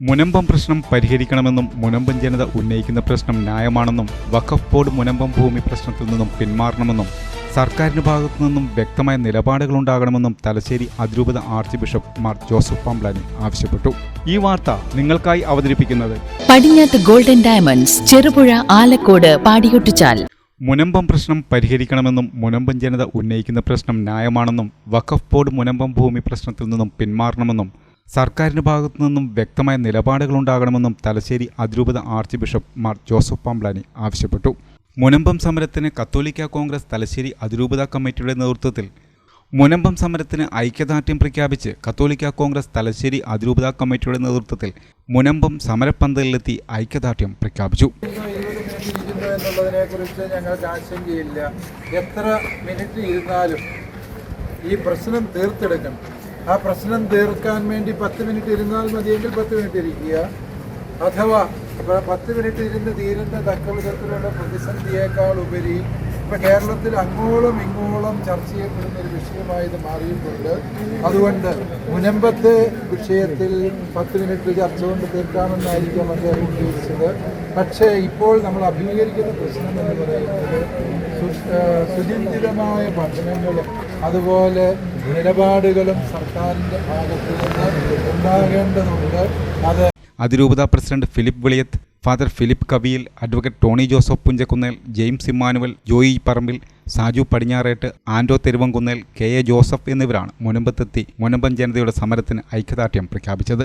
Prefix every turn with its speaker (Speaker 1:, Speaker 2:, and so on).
Speaker 1: മുനമ്പം പ്രശ്നം പരിഹരിക്കണമെന്നും മുനമ്പം ജനത ഉന്നയിക്കുന്ന പ്രശ്നം ന്യായമാണെന്നും വഖഫ് ബോർഡ് മുനമ്പം ഭൂമി പ്രശ്നത്തിൽ നിന്നും പിന്മാറണമെന്നും സർക്കാരിന് ഭാഗത്തു നിന്നും വ്യക്തമായ നിലപാടുകളുണ്ടാകണമെന്നും തലശ്ശേരി അതിരൂപത archbishop Mar Joseph Pamplany ആവശ്യപ്പെട്ടു. ഈ വാർത്ത നിങ്ങൾക്കായി അവതരിപ്പിക്കുന്നത്
Speaker 2: പടിഞ്ഞാത്ത് ഗോൾഡൻ ഡയമണ്ട്സ് ചെറുപുഴ ആലക്കോട് പാടിയൊട്ടിച്ചാൽ.
Speaker 1: മുനമ്പം പ്രശ്നം പരിഹരിക്കണമെന്നും മുനമ്പം ജനത ഉന്നയിക്കുന്ന പ്രശ്നം ന്യായമാണെന്നും വഖഫ് ബോർഡ് മുനമ്പം ഭൂമി പ്രശ്നത്തിൽ നിന്നും പിന്മാറണമെന്നും സർക്കാരിന്റെ ഭാഗത്തു നിന്നും വ്യക്തമായ നിലപാടുകളുണ്ടാകണമെന്നും തലശ്ശേരി അതിരൂപത archbishop Mar Joseph Pamplany ആവശ്യപ്പെട്ടു. മുനമ്പം സമരത്തിന് കത്തോലിക്ക കോൺഗ്രസ് തലശ്ശേരി അതിരൂപത കമ്മിറ്റിയുടെ നേതൃത്വത്തിൽ മുനമ്പം സമരത്തിന് ഐക്യദാർഢ്യം പ്രഖ്യാപിച്ച് കത്തോലിക്ക കോൺഗ്രസ് തലശ്ശേരി അതിരൂപത കമ്മിറ്റിയുടെ നേതൃത്വത്തിൽ മുനമ്പം സമരപ്പന്തലിലെത്തി ഐക്യദാർഢ്യം പ്രഖ്യാപിച്ചു.
Speaker 3: എത്ര മിനിറ്റ് ഇരുന്നാലും ഈ പ്രശ്നം തീർത്തെടുക്കണം. ആ പ്രശ്നം തീർക്കാൻ വേണ്ടി പത്ത് മിനിറ്റ് ഇരുന്നാൽ മതിയെങ്കിൽ പത്ത് മിനിറ്റ് ഇരിക്കുക. അഥവാ ഇപ്പൊ പത്ത് മിനിറ്റ് ഇരുന്ന് തീരുന്ന തക്ക വിധത്തിലുള്ള പ്രതിസന്ധിയേക്കാൾ ഉപരി ഇപ്പൊ കേരളത്തിൽ അങ്ങോളം ഇങ്ങോളം ചർച്ച ചെയ്യപ്പെടുന്ന ഒരു വിഷയമായി ഇത് മാറിയിട്ടുണ്ട്. അതുകൊണ്ട് മുനമ്പത്തെ വിഷയത്തിൽ പത്ത് മിനിറ്റ് ചർച്ച കൊണ്ട് തീർക്കാമെന്നായിരിക്കും അദ്ദേഹം ഉദ്ദേശിച്ചത്. പക്ഷേ ഇപ്പോൾ നമ്മൾ അഭിമുഖീകരിക്കുന്ന പ്രശ്നം എന്ന് പറയുന്നത് സുചിന്തിതമായ പഠനങ്ങളും അതുപോലെ നിലപാടുകളും സർക്കാരിന്റെ ഭാഗത്ത് ഉണ്ടാകേണ്ടതുണ്ട്. അത്
Speaker 1: അതിരൂപത president Philip Veliyath father Philip Kaviyil advocate Tony Joseph Punchakunnel James Immanuel Joy Parambil Saju Padinjarett Ando Theruvamkunnel K A Joseph എന്നിവരാണ് മുനമ്പത്തെത്തി മുനമ്പം ജനതയുടെ സമരത്തിന് ഐക്യദാർഢ്യം പ്രഖ്യാപിച്ചത്.